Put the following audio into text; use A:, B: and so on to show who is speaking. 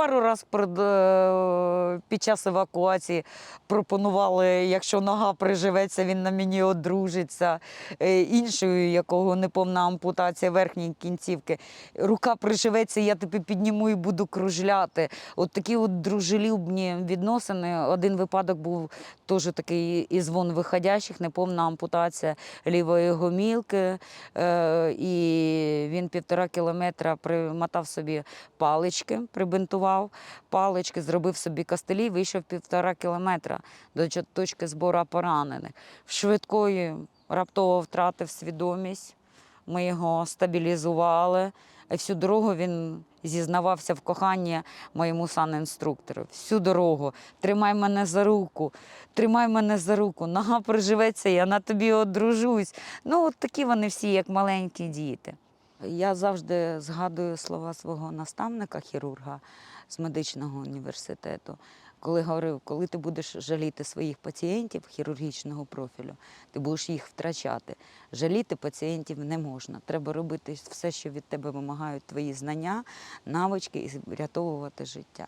A: пару разів е, під час евакуації пропонували, якщо нога приживеться, він на мені одружиться. Е, Іншою, якого неповна ампутація верхньої кінцівки, рука приживеться, я тебе підніму і буду кружляти. От такі от дружелюбні відносини. Один випадок був теж такий із вон виходящих, неповна ампутація лівої гомілки. Е, і він півтора кілометра примотав собі палички, прибинтував палички, зробив собі костелі, вийшов півтора кілометра до точки збору поранених. В швидкої раптово втратив свідомість. Ми його стабілізували. І всю дорогу він зізнавався в коханні моєму санінструктору. Всю дорогу. Тримай мене за руку, тримай мене за руку, нога приживеться, я на тобі одружусь. Ну, от такі вони всі, як маленькі діти. Я завжди згадую слова свого наставника, хірурга з медичного університету, коли говорив, коли ти будеш жаліти своїх пацієнтів хірургічного профілю, ти будеш їх втрачати. Жаліти пацієнтів не можна. Треба робити все, що від тебе вимагають твої знання, навички і врятовувати життя.